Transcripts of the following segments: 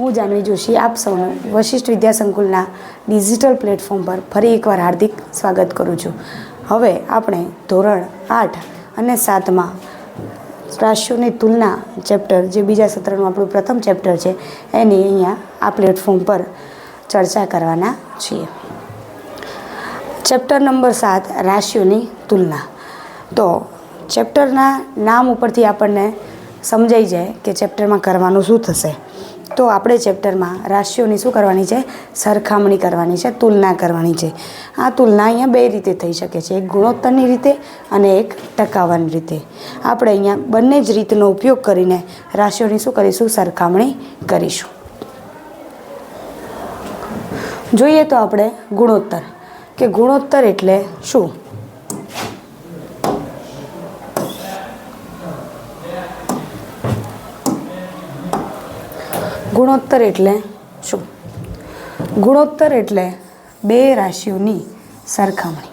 હું, જાનવી જોશી, આપ સૌનું વશિષ્ઠ વિદ્યા સંકુલના ડિજિટલ પ્લેટફોર્મ પર ફરી એકવાર હાર્દિક સ્વાગત કરું છું. હવે આપણે ધોરણ આઠ અને સાતમાં રાશિઓની તુલના ચેપ્ટર, જે બીજા સત્રનું આપણું પ્રથમ ચેપ્ટર છે, એની અહીંયા આ પ્લેટફોર્મ પર ચર્ચા કરવાના છીએ. ચેપ્ટર નંબર સાત, રાશિઓની તુલના. તો ચેપ્ટરના નામ ઉપરથી આપણને સમજાઈ જાય કે ચેપ્ટરમાં કરવાનું શું થશે. તો આપણે ચેપ્ટરમાં રાશિઓની શું કરવાની છે? સરખામણી કરવાની છે, તુલના કરવાની છે. આ તુલના અહીંયા બે રીતે થઈ શકે છે. એક ગુણોત્તરની રીતે અને એક ટકાવાની રીતે. આપણે અહીંયા બંને જ રીતનો ઉપયોગ કરીને રાશિઓની શું કરીશું? સરખામણી કરીશું. જોઈએ તો આપણે ગુણોત્તર. કે ગુણોત્તર એટલે શું? ગુણોત્તર એટલે શું? ગુણોત્તર એટલે બે રાશિઓની સરખામણી.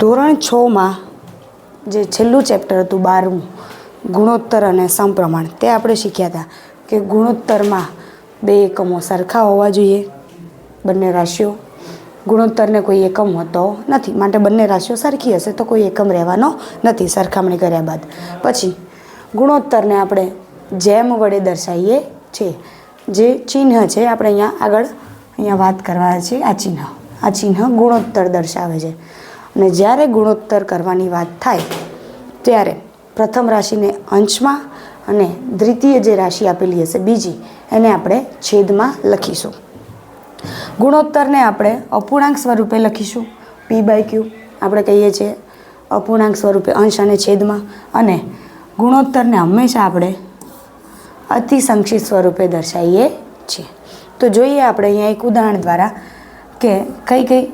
ધોરણ છમાં જે છેલ્લું ચેપ્ટર હતું, બારમું, ગુણોત્તર અને સમપ્રમાણ, તે આપણે શીખ્યા હતા કે ગુણોત્તરમાં બે એકમો સરખા હોવા જોઈએ બંને રાશિઓ. ગુણોત્તરને કોઈ એકમ હોતો નથી. માટે બંને રાશિઓ સરખી હશે તો કોઈ એકમ રહેવાનો નથી સરખામણી કર્યા બાદ. પછી ગુણોત્તરને આપણે જેમ વડે દર્શાવીએ છીએ જે ચિહ્ન છે, આપણે અહીંયા આગળ અહીંયા વાત કરવા છે આ ચિહ્ન. આ ચિહ્ન ગુણોત્તર દર્શાવે છે. અને જ્યારે ગુણોત્તર કરવાની વાત થાય, ત્યારે પ્રથમ રાશિને અંશમાં અને દ્વિતીય જે રાશિ આપેલી હશે, બીજી, એને આપણે છેદમાં લખીશું. ગુણોત્તરને આપણે અપૂર્ણાંક સ્વરૂપે લખીશું. પી બાય ક્યુ આપણે કહીએ છીએ અપૂર્ણાંક સ્વરૂપે અંશ અને છેદમાં. અને ગુણોત્તરને હંમેશા આપણે અતિ સંક્ષિપ્ત સ્વરૂપે દર્શાવીએ છીએ. તો જોઈએ આપણે અહીંયા એક ઉદાહરણ દ્વારા કે કઈ કઈ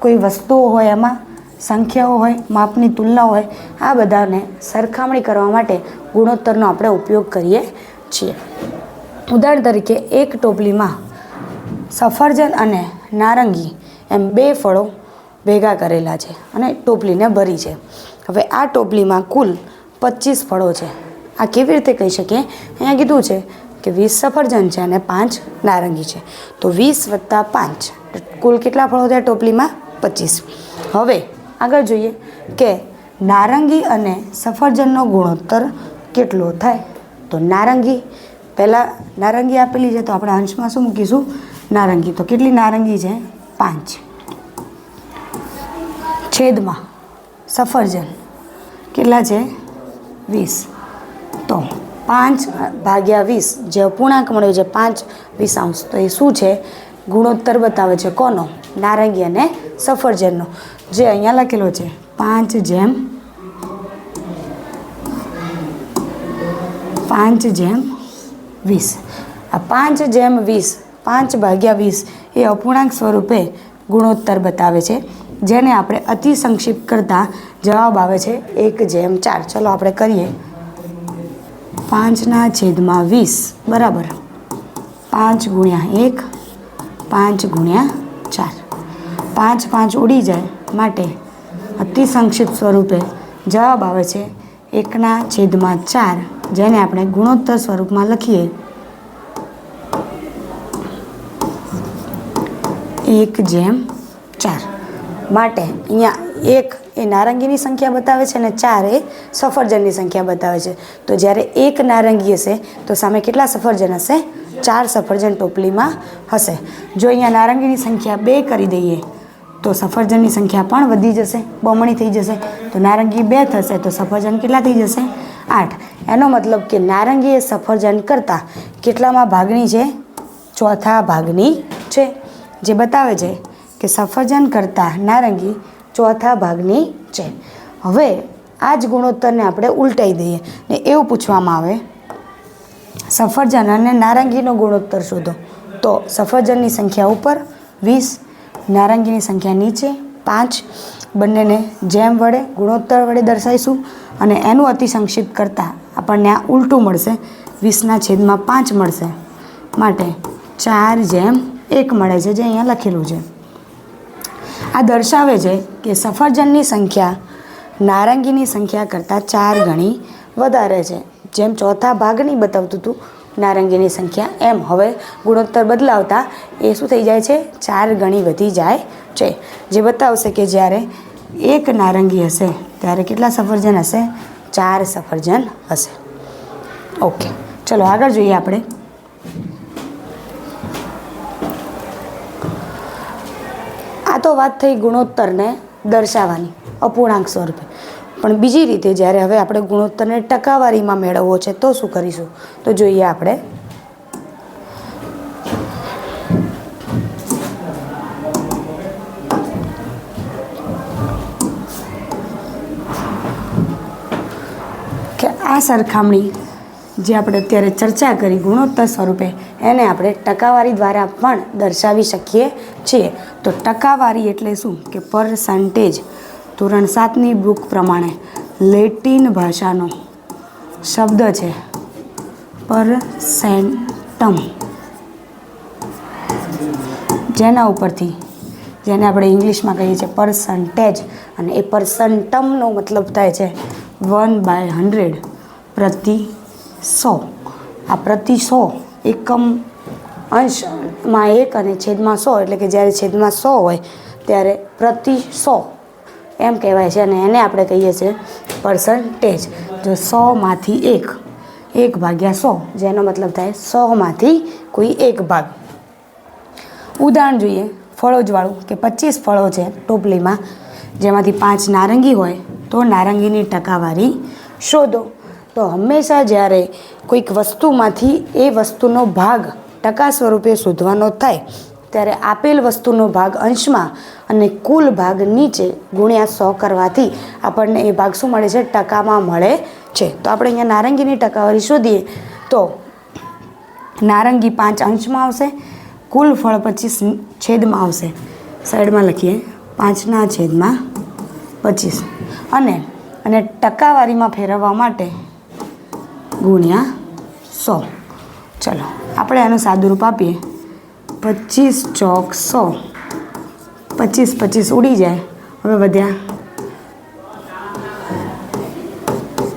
કોઈ વસ્તુઓ હોય એમાં સંખ્યાઓ હોય, માપની તુલના હોય, આ બધાને સરખામણી કરવા માટે ગુણોત્તરનો આપણે ઉપયોગ કરીએ છીએ. ઉદાહરણ તરીકે એક ટોપલીમાં સફરજન અને નારંગી એમ બે ફળો ભેગા કરેલા છે અને ટોપલીને ભરી છે. હવે આ ટોપલીમાં કુલ પચીસ ફળો છે. આ કેવી રીતે કહી શકીએ? અહીંયા કીધું છે કે વીસ સફરજન છે અને પાંચ નારંગી છે. તો વીસ વત્તા પાંચ કુલ કેટલા ફળો થયા ટોપલીમાં? પચીસ. હવે આગળ જોઈએ કે નારંગી અને સફરજનનો ગુણોત્તર કેટલો થાય? તો નારંગી, પહેલાં નારંગી આપેલી છે તો આપણે અંશમાં શું મૂકીશું? નારંગી. તો કેટલી નારંગી છે? પાંચ. છેદમાં સફરજન. કેટલા છે? વીસ. તો પાંચ ભાગ્યા વીસ જે અપૂર્ણાંક મળ્યો છે પાંચ વીસાંશ તો એ શું છે? ગુણોત્તર બતાવે છે કોનો? નારંગી અને સફરજનનો. જે અહીંયા લખેલો છે, પાંચ જેમ પાંચ જેમ વીસ. આ પાંચ જેમ વીસ, પાંચ ભાગ્યા વીસ એ અપૂર્ણાંક સ્વરૂપે ગુણોત્તર બતાવે છે, જેને આપણે અતિ સંક્ષિપ્ત કરતાં જવાબ આવે છે એક જેમ ચાર. ચલો આપણે કરીએ. પાંચના છેદમાં વીસ. બરાબર. પાંચ ગુણ્યા એક, પાંચ ગુણ્યા ચાર. પાંચ પાંચ ઉડી જાય માટે અતિ સંક્ષિપ્ત સ્વરૂપે જવાબ આવે છે એકના છેદમાં ચાર, જેને આપણે ગુણોત્તર સ્વરૂપમાં લખીએ. એક જેમ ચાર. માટે અહીંયા એક એ નારંગીની સંખ્યા બતાવે છે અને ચાર એ સફરજનની સંખ્યા બતાવે છે. તો જ્યારે એક નારંગી હશે, તો સામે કેટલા સફરજન હશે? ચાર સફરજન ટોપલીમાં હશે. જો અહીંયા નારંગીની સંખ્યા બે કરી દઈએ, તો સફરજનની સંખ્યા પણ વધી જશે, બમણી થઈ જશે. તો નારંગી બે થશે, તો સફરજન કેટલા થઈ જશે? આઠ. એનો મતલબ કે નારંગી એ સફરજન કરતાં કેટલામાં ભાગની છે? ચોથા ભાગની છે. જે બતાવે છે કે સફરજન કરતાં નારંગી ચોથા ભાગની છે. હવે આ જ ગુણોત્તરને આપણે ઉલટાઈ દઈએ. ને એવું પૂછવામાં આવે, સફરજન અને નારંગીનો ગુણોત્તર શોધો. તો સફરજનની સંખ્યા ઉપર વીસ, નારંગીની સંખ્યા નીચે પાંચ, બંનેને જેમ વડે ગુણોત્તર વડે દર્શાવીશું અને એનું અતિ સંક્ષિપ્ત કરતાં આપણને આ ઉલટું મળશે. વીસના છેદમાં પાંચ મળશે. માટે ચાર જેમ એક મળે છે, જે અહીંયા લખેલું છે. આ દર્શાવે છે કે સફરજનની સંખ્યા નારંગીની સંખ્યા કરતાં ચાર ગણી વધારે છે. જેમ ચોથા ભાગની બતાવતું હતું, નારંગીની સંખ્યા એમ. હવે ગુણોત્તર બદલાવતા એ શું થઈ જાય છે? ચાર ગણી વધી જાય છે. જે બતાવશે કે જ્યારે એક નારંગી હશે, ત્યારે કેટલા સફરજન હશે? ચાર સફરજન હશે. ઓકે. ચલો આગળ જોઈએ આપણે. તો વાત થઈ ગુણોત્તરને દર્શાવવાની, અપૂર્ણાંક સ્વરૂપે. પણ બીજી રીતે જ્યારે હવે આપણે ગુણોત્તરને ટકાવારીમાં મેળવવો છે, તો શું કરીશું? તો જોઈએ આપણે. કે આ સરખામણી જે આપણે અત્યારે ચર્ચા કરી ગુણોત્તર સ્વરૂપે, એને આપણે ટકાવારી દ્વારા પણ દર્શાવી શકીએ છીએ. તો ટકાવારી એટલે શું? કે પર્સન્ટેજ ધોરણ સાતની બુક પ્રમાણે લેટિન ભાષાનો શબ્દ છે. પરસેન્ટમ જેના ઉપરથી, જેને આપણે ઇંગ્લિશમાં કહીએ છીએ પર્સન્ટેજ અને એ પર્સન્ટમનો મતલબ થાય છે વન બાય હંડ્રેડ પ્રતિ સો આ પ્રતિ સો એકમ અંશમાં એક અને છેદમાં સો એટલે કે જ્યારે છેદમાં સો હોય ત્યારે પ્રતિ સો એમ કહેવાય છે અને એને આપણે કહીએ છીએ પર્સન્ટેજ જો સોમાંથી એક એક ભાગ્યા સો, જેનો મતલબ થાય સોમાંથી કોઈ એક ભાગ. ઉદાહરણ જોઈએ ફળોજવાળું કે પચીસ ફળો છે ટોપલીમાં, જેમાંથી પાંચ નારંગી હોય તો નારંગીની ટકાવારી શોધો. તો હંમેશા જ્યારે કોઈક વસ્તુમાંથી એ વસ્તુનો ભાગ ટકા સ્વરૂપે શોધવાનો થાય, ત્યારે આપેલ વસ્તુનો ભાગ અંશમાં અને કુલ ભાગ નીચે ગુણ્યા સો કરવાથી આપણને એ ભાગ શું મળે છે? ટકામાં મળે છે. તો આપણે અહીંયા નારંગીની ટકાવારી શોધીએ. તો નારંગી પાંચ અંશમાં આવશે, કુલ ફળ પચીસ છેદમાં આવશે. સાઈડમાં લખીએ, પાંચના છેદમાં પચીસ. અને અને ટકાવારીમાં ફેરવવા માટે ગુણ્યા સો. ચલો, આપણે આનું સાદુરૂપ આપીએ. પચીસ ચોક સો. પચીસ પચીસ ઉડી જાય. હવે વધ્યા.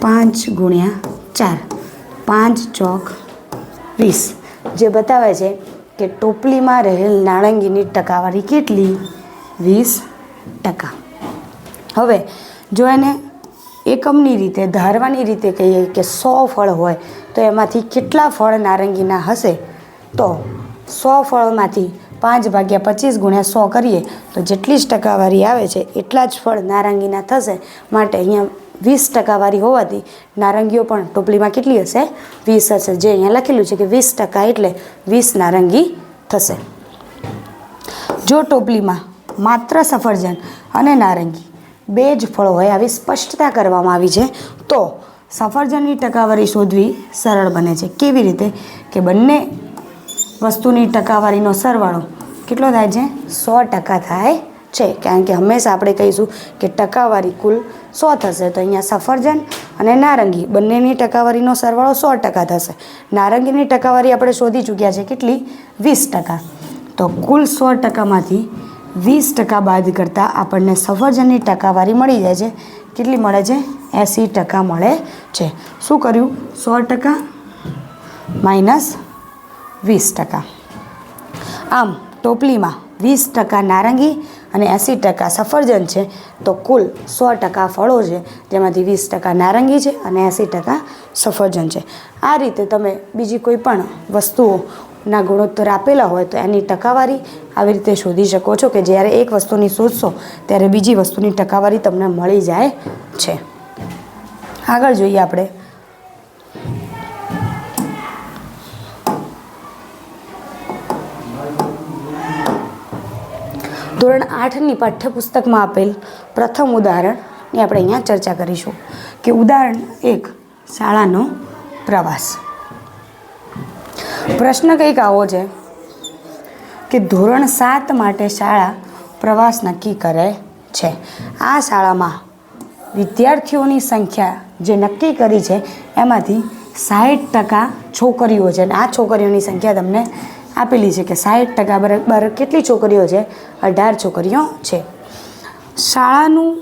પાંચ ગુણ્યા ચાર. પાંચ ચોક વીસ. જે બતાવે છે કે ટોપલીમાં રહેલ નારંગીની ટકાવારી કેટલી? વીસ ટકા. હવે, જો એને એકમની રીતે, ધારવાની રીતે કહીએ કે સો ફળ હોય, તો એમાંથી કેટલા ફળ નારંગીના હશે? તો સો ફળમાંથી પાંચ ભાગ્યા પચીસ ગુણ્યા સો કરીએ, તો જેટલી જ ટકાવારી આવે છે, એટલા જ ફળ નારંગીના થશે. માટે અહીંયા વીસ ટકાવારી હોવાથી નારંગીઓ પણ ટોપલીમાં કેટલી હશે? વીસ હશે. જે અહીંયા લખેલું છે કે વીસ ટકા એટલે વીસ નારંગી થશે. જો ટોપલીમાં માત્ર સફરજન અને નારંગી બે જ ફળો હોય આવી સ્પષ્ટતા કરવામાં આવી છે. તો સફરજનની ટકાવારી શોધવી સરળ બને છે. કેવી રીતે? કે બંને વસ્તુની ટકાવારીનો સરવાળો કેટલો થાય છે? સો ટકા થાય છે. કારણ કે હંમેશા આપણે કહીશું કે ટકાવારી કુલ સો થશે. તો અહીંયા સફરજન અને નારંગી બંનેની ટકાવારીનો સરવાળો સો ટકા થશે. નારંગીની ટકાવારી આપણે શોધી ચૂક્યા છે કેટલી? વીસ ટકા. તો કુલ સો ટકામાંથી વીસ ટકા બાદ કરતાં આપણને સફરજનની ટકાવારી મળી જાય છે. કેટલી મળે છે? એંસી ટકા મળે છે. શું કર્યું? સો ટકા માઇનસ વીસ ટકા. આમ, ટોપલીમાં વીસ ટકા નારંગી અને એંસી ટકા સફરજન છે, તો કુલ સો ટકા ફળો છે. જેમાંથી વીસ ટકા નારંગી છે અને એંસી ટકા સફરજન છે. આ રીતે તમે બીજી કોઈ પણ વસ્તુઓના ગુણોત્તર આપેલા હોય તો એની ટકાવારી આવી રીતે શોધી શકો છો કે જ્યારે એક વસ્તુની શોધશો ત્યારે બીજી વસ્તુની ટકાવારી તમને મળી જાય છે. આગળ જોઈએ આપણે. ધોરણ આઠની પાઠ્યપુસ્તકમાં આપેલ પ્રથમ ઉદાહરણની આપણે અહીંયા ચર્ચા કરીશું કે ઉદાહરણ એક, શાળાનો પ્રવાસ. પ્રશ્ન કંઈક આવો છે કે ધોરણ સાત માટે શાળા પ્રવાસ નક્કી કરે છે. આ શાળામાં વિદ્યાર્થીઓની સંખ્યા જે નક્કી કરી છે, એમાંથી સાઠ ટકા છોકરીઓ છે. અને આ છોકરીઓની સંખ્યા તમને આપેલી છે કે સાઠ ટકા બરાબર કેટલી છોકરીઓ છે? અઢાર છોકરીઓ છે. શાળાનું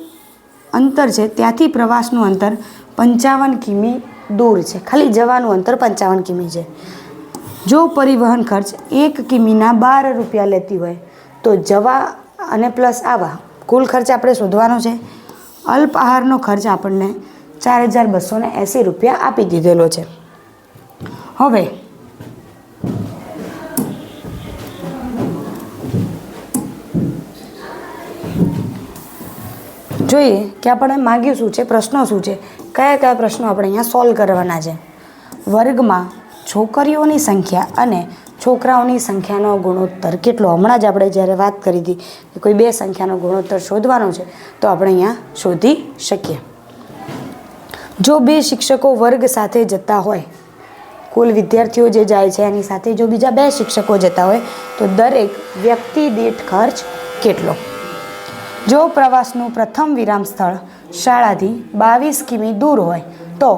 અંતર છે, ત્યાંથી પ્રવાસનું અંતર પંચાવન કિમી દૂર છે. ખાલી જવાનું અંતર પંચાવન કિમી છે. જો પરિવહન ખર્ચ એક કિમીના બાર રૂપિયા લેતી હોય, તો જવા અને પ્લસ આવા કુલ ખર્ચ આપણે શોધવાનો છે. અલ્પ આહારનો ખર્ચ આપણને ચાર હજાર બસો એંસી રૂપિયા આપી દીધેલો છે. હવે, જોઈએ કે આપણે માગ્યું શું છે, પ્રશ્નો શું છે, કયા કયા પ્રશ્નો આપણે અહીંયા સોલ્વ કરવાના છે. વર્ગમાં છોકરીઓની સંખ્યા અને છોકરાઓની સંખ્યાનો ગુણોત્તર કેટલો? હમણાં જ આપણે જ્યારે વાત કરી હતી કે કોઈ બે સંખ્યાનો ગુણોત્તર શોધવાનો છે, તો આપણે અહીંયા શોધી શકીએ. જો બે શિક્ષકો વર્ગ સાથે જતા હોય, કુલ વિદ્યાર્થીઓ જે જાય છે એની સાથે જો બીજા બે શિક્ષકો જતા હોય, તો દરેક વ્યક્તિ દીઠ ખર્ચ કેટલો? જો પ્રવાસનું પ્રથમ વિરામ સ્થળ શાળાથી બાવીસ કિમી દૂર હોય, તો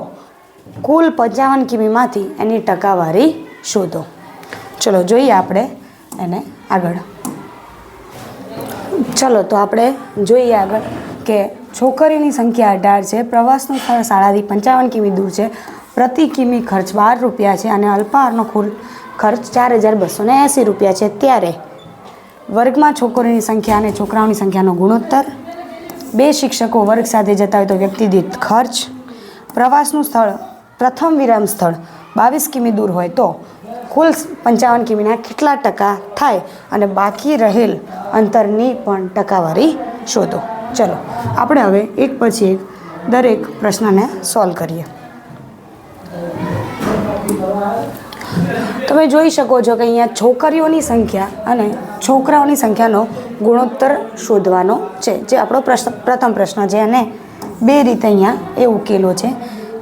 કુલ પંચાવન કિમીમાંથી એની ટકાવારી શોધો. ચલો જોઈએ આપણે એને આગળ. ચલો તો આપણે જોઈએ આગળ કે છોકરીની સંખ્યા અઢાર છે, પ્રવાસનું સ્થળ શાળાથી પંચાવન કિમી દૂર છે, પ્રતિ કિમી ખર્ચ બાર રૂપિયા છે અને અલ્પાહારનો કુલ ખર્ચ ચાર હજાર બસો ને એંસી રૂપિયા છે. ત્યારે વર્ગમાં છોકરીની સંખ્યા અને છોકરાઓની સંખ્યાનો ગુણોત્તર. બે શિક્ષકો વર્ગ સાથે જતા હોય તો વ્યક્તિ દીઠ ખર્ચ. પ્રવાસનું સ્થળ પ્રથમ વિરામ સ્થળ બાવીસ કિમી દૂર હોય તો કુલ પંચાવન કિમીના કેટલા ટકા થાય અને બાકી રહેલ અંતરની પણ ટકાવારી શોધો. ચલો, આપણે હવે એક પછી એક દરેક પ્રશ્નને સોલ્વ કરીએ. તમે જોઈ શકો છો કે અહીંયા છોકરીઓની સંખ્યા અને છોકરાઓની સંખ્યાનો ગુણોત્તર શોધવાનો છે. જે આપણો પ્રશ્ન, પ્રથમ પ્રશ્ન છે અને બે રીતે અહીંયા એ ઉકેલો છે.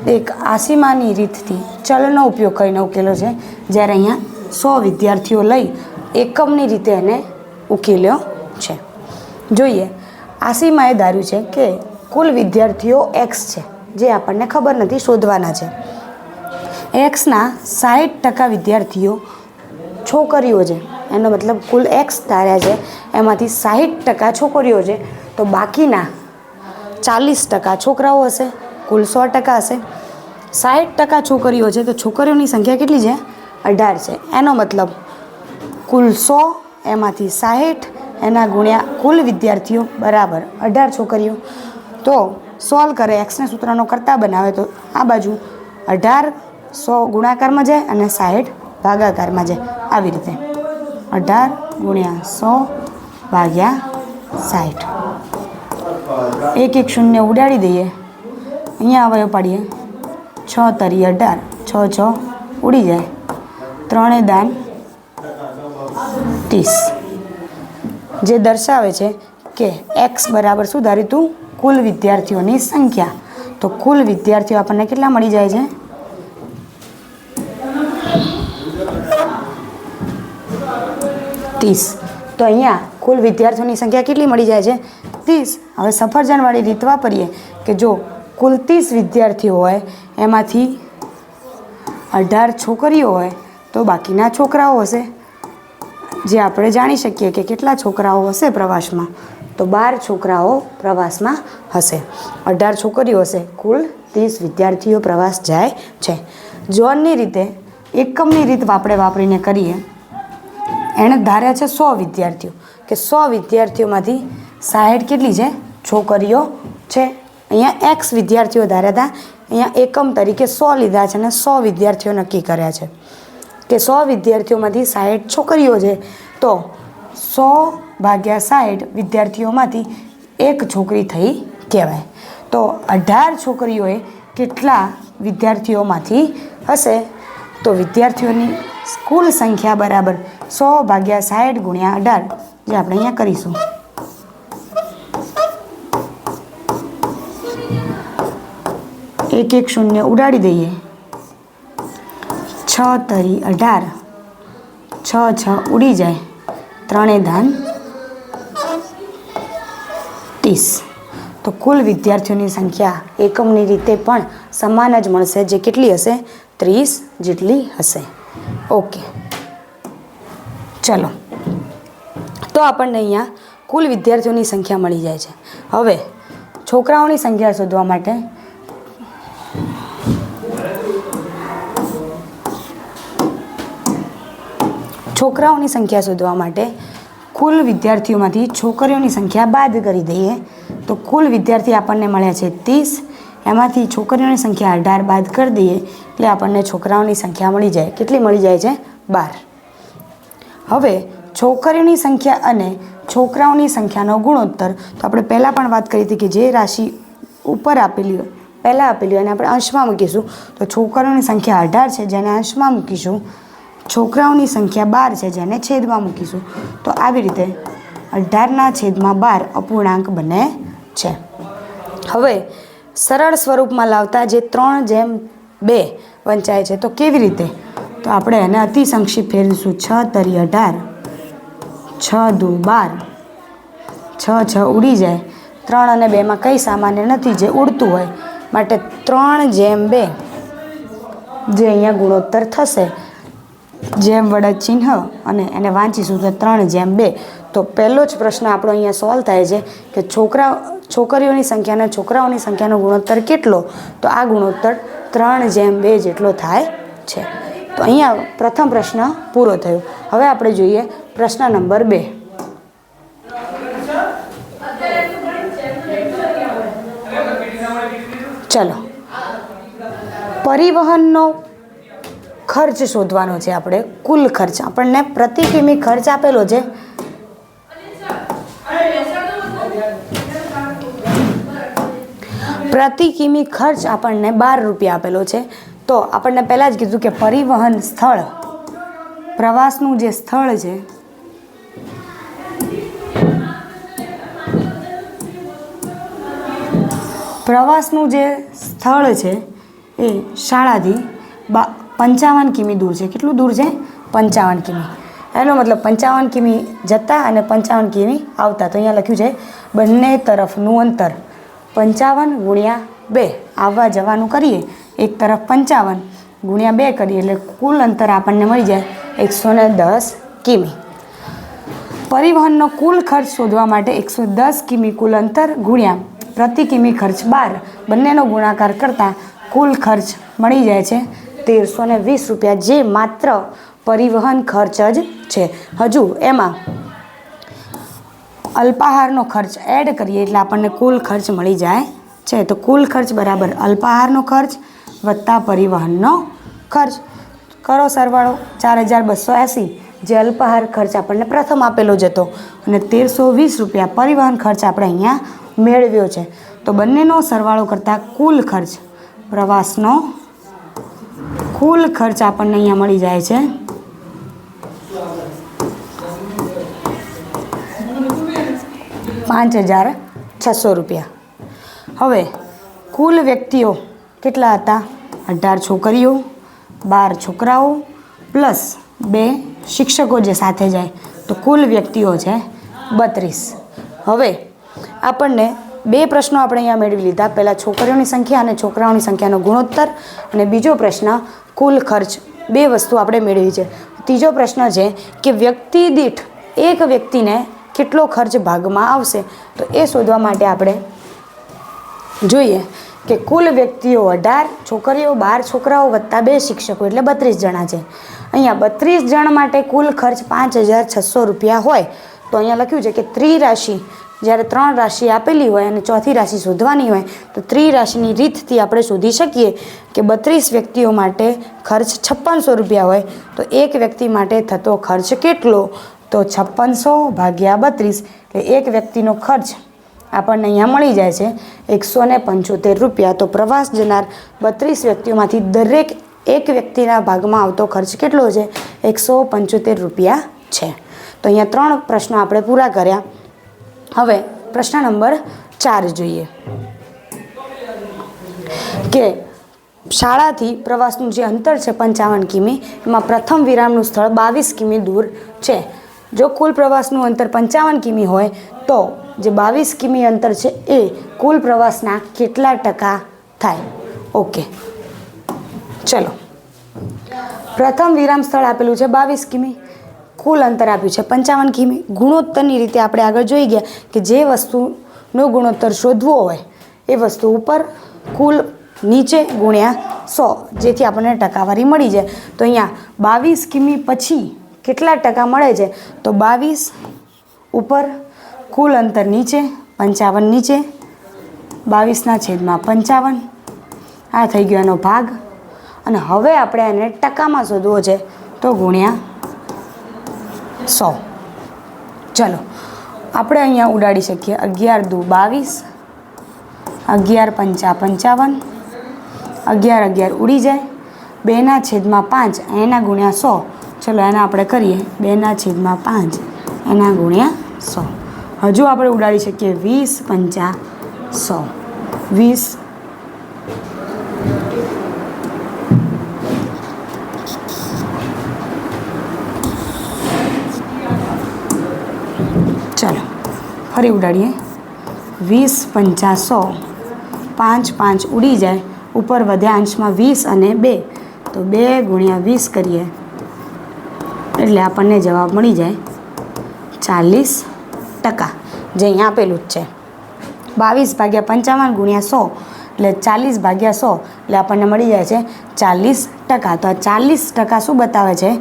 એક આસીમાની રીતથી ચલનો ઉપયોગ કરીને ઉકેલો છે. જ્યારે અહીંયા સો વિદ્યાર્થીઓ લઈ એકમની રીતે એને ઉકેલ્યો છે. જોઈએ, આસીમાએ ધાર્યું છે કે કુલ વિદ્યાર્થીઓ એક્સ છે, જે આપણને ખબર નથી, શોધવાના છે. એક્સના સાઠ ટકા વિદ્યાર્થીઓ છોકરીઓ છે. એનો મતલબ કુલ એક્સ ધાર્યા છે, એમાંથી સાઠ ટકા છોકરીઓ છે. તો બાકીના ચાલીસ ટકા છોકરાઓ હશે, કુલ સો ટકા હશે. સાઠ ટકા છોકરીઓ છે, તો છોકરીઓની સંખ્યા કેટલી છે? અઢાર છે. એનો મતલબ કુલ સો, એમાંથી સાઠ, એના ગુણ્યા કુલ વિદ્યાર્થીઓ બરાબર અઢાર છોકરીઓ. તો સોલ્વ કરે એક્સને સૂત્રનો કરતા બનાવે, તો આ બાજુ અઢાર સો ગુણાકારમાં જાય અને સાઠ ભાગાકારમાં જાય. આવી રીતે. અઢાર ગુણ્યા સો ભાગ્યા સાઠ. એક એક શૂન્ય ઉડાડી દઈએ. અહીંયા અવયવ પાડીએ છ તરી અઢાર છ છ ઉડી જાય. ત્રણે દાન ત્રીસ. જે દર્શાવે છે કે એક્સ બરાબર શું ધાર્યું તું કુલ વિદ્યાર્થીઓની સંખ્યા. તો કુલ વિદ્યાર્થીઓ આપણને કેટલા મળી જાય છે? ત્રીસ. તો અહીંયા કુલ વિદ્યાર્થીઓની સંખ્યા કેટલી મળી જાય છે? ત્રીસ. હવે સફરજનવાળી રીત વાપરીએ કે જો કુલ ત્રીસ વિદ્યાર્થીઓ હોય, એમાંથી અઢાર છોકરીઓ હોય, તો બાકીના છોકરાઓ હશે. જે આપણે જાણી શકીએ કે કેટલા છોકરાઓ હશે પ્રવાસમાં, તો બાર છોકરાઓ પ્રવાસમાં હશે. અઢાર છોકરીઓ હશે, કુલ ત્રીસ વિદ્યાર્થીઓ પ્રવાસ જાય છે. જોનની રીતે એકમની રીત આપણે વાપરીને કરીએ એણે ધાર્યા છે સો વિદ્યાર્થીઓ. કે સો વિદ્યાર્થીઓમાંથી સાઠ કેટલી છે? છોકરીઓ છે. અહીંયા એક્સ વિદ્યાર્થીઓ ધાર્યા હતા. અહીંયા એકમ તરીકે સો લીધા છે અને સો વિદ્યાર્થીઓ નક્કી કર્યા છે. કે સો વિદ્યાર્થીઓમાંથી સાઠ છોકરીઓ છે, તો સો ભાગ્યા સાઠ વિદ્યાર્થીઓમાંથી એક છોકરી થઈ કહેવાય. તો અઢાર છોકરીઓએ કેટલા વિદ્યાર્થીઓમાંથી હશે? તો વિદ્યાર્થીઓની કુલ સંખ્યા બરાબર સો ભાગ્યા સાઠ ગુણ્યા અઢાર, જે આપણે અહીંયા કરીશું. એક એક શૂન્ય ઉડાડી દઈએ. છ તરી અઢાર. છ છ ઉડી જાય. ત્રણે ધાન ત્રીસ. તો કુલ વિદ્યાર્થીઓની સંખ્યા એકમની રીતે પણ સમાન જ મળશે જે કેટલી હશે? ત્રીસ જેટલી હશે. ઓકે ચલો. તો આપણને અહીંયા કુલ વિદ્યાર્થીઓની સંખ્યા મળી જાય છે. હવે છોકરાઓની સંખ્યા શોધવા માટે છોકરાઓની સંખ્યા શોધવા માટે કુલ વિદ્યાર્થીઓમાંથી છોકરીઓની સંખ્યા બાદ કરી દઈએ, તો કુલ વિદ્યાર્થી આપણને મળ્યા છે ત્રીસ. એમાંથી છોકરીઓની સંખ્યા અઢાર બાદ કરી દઈએ, એટલે આપણને છોકરાઓની સંખ્યા મળી જાય. કેટલી મળી જાય છે? બાર. હવે છોકરીઓની સંખ્યા અને છોકરાઓની સંખ્યાનો ગુણોત્તર, તો આપણે પહેલાં પણ વાત કરી હતી કે જે રાશિ ઉપર આપેલી હોય, પહેલાં આપેલી હોય અને આપણે અંશમાં મૂકીશું. તો છોકરીઓની સંખ્યા અઢાર છે, જેને અંશમાં મૂકીશું છોકરાઓની સંખ્યા બાર છે જેને છેદમાં મૂકીશું. તો આવી રીતે અઢારના છેદમાં બાર અપૂર્ણાંક બને છે. હવે સરળ સ્વરૂપમાં લાવતા જે ત્રણ જેમ બે વંચાય છે, તો કેવી રીતે? તો આપણે એને અતિ સંક્ષિપ્ત ફેરવીશું. છ તરી અઢાર, છ દુ બાર, છ છ ઉડી જાય. ત્રણ અને બેમાં કંઈ સામાન્ય નથી જે ઉડતું હોય. માટે ત્રણ જેમ બે જે અહીંયા ગુણોત્તર થશે. જેમ વડે ચિહ્ન અને એને વાંચીશું તો ત્રણ જેમ બે. તો પહેલો જ પ્રશ્ન આપણો અહીંયા સોલ્વ થાય છે કે છોકરા છોકરીઓની સંખ્યા અને છોકરાઓની સંખ્યાનો ગુણોત્તર કેટલો? તો આ ગુણોત્તર ત્રણ જેમ બે જેટલો થાય છે. તો અહીંયા પ્રથમ પ્રશ્ન પૂરો થયો. હવે આપણે જોઈએ પ્રશ્ન નંબર બે. ચલો. પરિવહનનો ખર્ચ શોધવાનો છે આપણે, કુલ ખર્ચ. આપણને પ્રતિ કિમી ખર્ચ આપેલો છે. પ્રતિ કિમી ખર્ચ આપણને બાર રૂપિયા આપેલો છે. તો આપણને પહેલાં જ કીધું કે પરિવહન સ્થળ. પ્રવાસનું જે સ્થળ છે. પ્રવાસનું જે સ્થળ છે એ શાળાથી બા પંચાવન કિમી દૂર છે. કેટલું દૂર છે? પંચાવન કિમી. એનો મતલબ પંચાવન કિમી જતા અને પંચાવન કિમી આવતા. તો અહીંયા લખ્યું છે, બંને તરફનું અંતર પંચાવન ગુણ્યા બે. આવવા જવાનું કરીએ, એક તરફ પંચાવન ગુણ્યા બે કરીએ, એટલે કુલ અંતર આપણને મળી જાય એકસો ને દસ કિમી. પરિવહનનો કુલ ખર્ચ શોધવા માટે એકસો દસ કિમી કુલ અંતર ગુણ્યા પ્રતિ કિમી ખર્ચ બાર. બંનેનો ગુણાકાર કરતાં કુલ ખર્ચ મળી જાય છે તેરસો ને વીસ રૂપિયા જે માત્ર પરિવહન ખર્ચ જ છે. હજુ એમાં અલ્પાહારનો ખર્ચ એડ કરીએ એટલે આપણને કુલ ખર્ચ મળી જાય છે. તો કુલ ખર્ચ બરાબર અલ્પાહારનો ખર્ચ વત્તા પરિવહનનો ખર્ચ. કરો સરવાળો ચાર હજાર બસો એંસી, જે અલ્પાહાર ખર્ચ આપણને પ્રથમ આપેલો જ હતો. અને તેરસો વીસ રૂપિયા પરિવહન ખર્ચ આપણે અહીંયા મેળવ્યો છે. તો બંનેનો સરવાળો કરતાં કુલ ખર્ચ પ્રવાસનો કુલ ખર્ચ આપણને અહીંયા મળી જાય છે. પાંચ હજાર છસો રૂપિયા. હવે, કુલ વ્યક્તિઓ કેટલા હતા? અઢાર છોકરીઓ, બાર છોકરાઓ, પ્લસ બે શિક્ષકો જે સાથે જાય, તો કુલ વ્યક્તિઓ છે બત્રીસ. હવે, આપણને બે પ્રશ્નો આપણે અહીંયા મેળવી લીધા. પહેલાં છોકરીઓની સંખ્યા અને છોકરાઓની સંખ્યાનો ગુણોત્તર અને બીજો પ્રશ્ન કુલ ખર્ચ બે વસ્તુ આપણે મેળવી છે. ત્રીજો પ્રશ્ન છે કે વ્યક્તિ દીઠ એક વ્યક્તિને કેટલો ખર્ચ ભાગમાં આવશે? તો એ શોધવા માટે આપણે જોઈએ કે કુલ વ્યક્તિઓ અઢાર, છોકરીઓ બાર, છોકરાઓ વત્તા બે શિક્ષકો એટલે બત્રીસ જણા છે. અહીંયા બત્રીસ જણ માટે કુલ ખર્ચ પાંચ હજાર છસો રૂપિયા હોય. તો અહીંયા લખ્યું છે કે ત્રિરાશિ જ્યારે ત્રણ રાશિ આપેલી હોય અને ચોથી રાશિ શોધવાની હોય, તો ત્રિરાશિની રીતથી આપણે શોધી શકીએ કે બત્રીસ વ્યક્તિઓ માટે ખર્ચ છપ્પનસો રૂપિયા હોય, તો એક વ્યક્તિ માટે થતો ખર્ચ કેટલો? તો છપ્પનસો ભાગ્યા બત્રીસ, એટલે એક વ્યક્તિનો ખર્ચ આપણને અહીંયા મળી જાય છે એકસો ને પંચોતેર રૂપિયા. તો પ્રવાસ જનાર બત્રીસ વ્યક્તિઓમાંથી દરેક એક વ્યક્તિના ભાગમાં આવતો ખર્ચ કેટલો છે? એકસો પંચોતેર રૂપિયા છે. તો અહીંયા ત્રણ પ્રશ્નો આપણે પૂરા કર્યા. હવે પ્રશ્ન નંબર ચાર જોઈએ. કે શાળાથી પ્રવાસનું જે અંતર છે પંચાવન કિમી, એમાં પ્રથમ વિરામનું સ્થળ બાવીસ કિમી દૂર છે. જો કુલ પ્રવાસનું અંતર પંચાવન કિમી હોય, તો જે બાવીસ કિમી અંતર છે એ કુલ પ્રવાસના કેટલા ટકા થાય? ઓકે. ચલો. પ્રથમ વિરામ સ્થળ આપેલું છે બાવીસ કિમી. કુલ અંતર આપ્યું છે. પંચાવન કિમી ગુણોત્તરની રીતે આપણે આગળ જોઈ ગયા કે જે વસ્તુનો ગુણોત્તર શોધવો હોય એ વસ્તુ ઉપર કુલ નીચે ગુણ્યા સો, જેથી આપણને ટકાવારી મળી જાય. તો અહીંયા બાવીસ કિમી પછી કેટલા ટકા મળે છે? તો બાવીસ ઉપર કુલ અંતર નીચે, પંચાવન નીચે, બાવીસના છેદમાં પંચાવન. આ થઈ ગયો એનો ભાગ. અને હવે આપણે એને ટકામાં શોધવો છે, તો ગુણ્યા સો. ચલો, આપણે અહીંયા ઉડાડી શકીએ. અગિયાર દુ બાવીસ, અગિયાર પંચા પંચાવન, અગિયાર અગિયાર ઉડી જાય. બેના છેદમાં પાંચ, એના ગુણ્યા સો. ચલો, એના આપણે કરીએ. બેના છેદમાં પાંચ, એના ગુણ્યા સો. હજુ આપણે ઉડાડી શકીએ વીસ પંચા સો. વીસ ચાલો ફરી ઉડાડીએ. વીસ પંચા સો. પાંચ પાંચ ઉડી જાય. ઉપર વધ્યા અંશમાં વીસ અને બે. તો બે ગુણ્યા વીસ કરીએ. એટલે આપણને જવાબ મળી જાય ચાલીસ ટકા. જે અહીંયા આપેલું જ છે. બાવીસ ભાગ્યા પંચાવન ગુણ્યા સો. એટલે ચાલીસ ભાગ્યા સો. એટલે આપણને મળી જાય છે ચાલીસ ટકા. તો આ ચાલીસ ટકા શું બતાવે છે?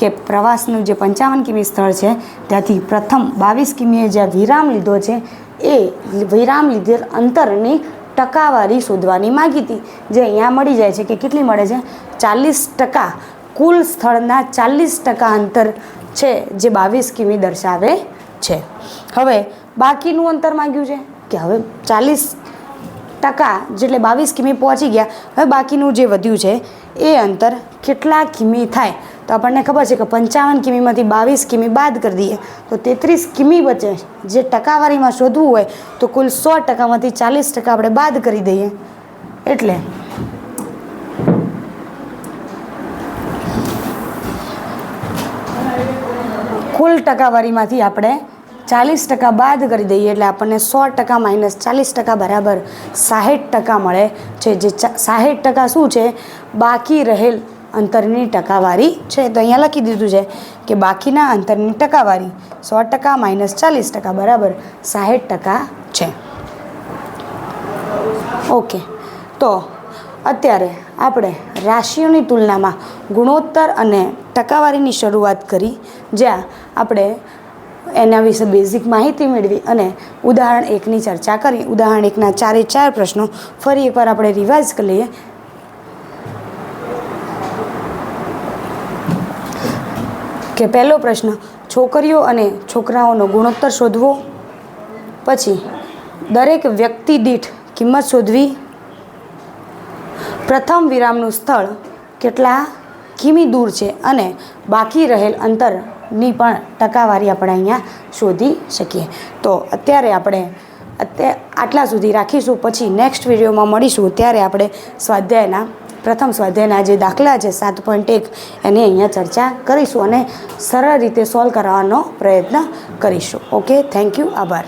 કે પ્રવાસનું જે પંચાવન કિમી સ્થળ છે, ત્યાંથી પ્રથમ બાવીસ કિમીએ જ્યાં વિરામ લીધો છે, એ વિરામ લીધેલ અંતરની ટકાવારી શોધવાની માહિતી જે અહીંયા મળી જાય છે કે કેટલી મળે છે? ચાલીસ ટકા. કુલ સ્થળના ચાલીસ ટકા અંતર છે જે બાવીસ કિમી દર્શાવે છે. હવે બાકીનું અંતર માંગ્યું છે કે હવે ચાલીસ ટકા જેટલે બાવીસ કિમી પહોંચી ગયા. હવે બાકીનું જે વધ્યું છે, એ અંતર કેટલા કિમી થાય? તો આપણને ખબર છે કે પંચાવન કિમીમાંથી બાવીસ કિમી બાદ કરી દઈએ. તો તેત્રીસ કિમી બચે જે ટકાવારીમાં શોધવું હોય, તો કુલ સો ટકામાંથી ચાલીસ ટકા આપણે બાદ કરી દઈએ. એટલે કુલ ટકાવારીમાંથી આપણે ચાલીસ ટકા બાદ કરી દઈએ, એટલે આપણને સો ટકા માઇનસ ચાલીસ ટકા બરાબર સાહીઠ ટકા મળે છે. જે સાહીઠ ટકા શું છે? બાકી રહેલ અંતરની ટકાવારી છે. તો અહીંયા લખી દીધું છે કે બાકીના અંતરની ટકાવારી સો ટકા માઇનસ ચાલીસ ટકા બરાબર સાહીઠ ટકા છે. ઓકે. તો અત્યારે આપણે રાશિઓની તુલનામાં ગુણોત્તર અને ટકાવારીની શરૂઆત કરી, જ્યાં આપણે એના વિશે બેઝિક માહિતી મેળવી અને ઉદાહરણ એકની ચર્ચા કરી. ઉદાહરણ એકના ચારે ચાર પ્રશ્નો ફરી એકવાર આપણે રિવાઇઝ કરી લઈએ. કે પહેલો પ્રશ્ન, છોકરીઓ અને છોકરાઓનો ગુણોત્તર શોધવો? પછી, દરેક વ્યક્તિ દીઠ કિંમત શોધવી? પ્રથમ વિરામનું સ્થળ કેટલા કિમી દૂર છે અને બાકી રહેલ અંતરની પણ ટકાવારી આપણે અહીંયા શોધી શકીએ. તો અત્યારે આપણે અત્યારે આટલા સુધી રાખીશું. પછી નેક્સ્ટ વિડીયોમાં મળીશું. ત્યારે આપણે સ્વાધ્યાયના પ્રથમ સ્વાધ્યાયના જે દાખલા છે સાત પોઈન્ટ એક, એની અહીંયા ચર્ચા કરીશું અને સરળ રીતે સોલ્વ કરાવવાનો પ્રયત્ન કરીશું. ઓકે થેન્ક યુ આભાર.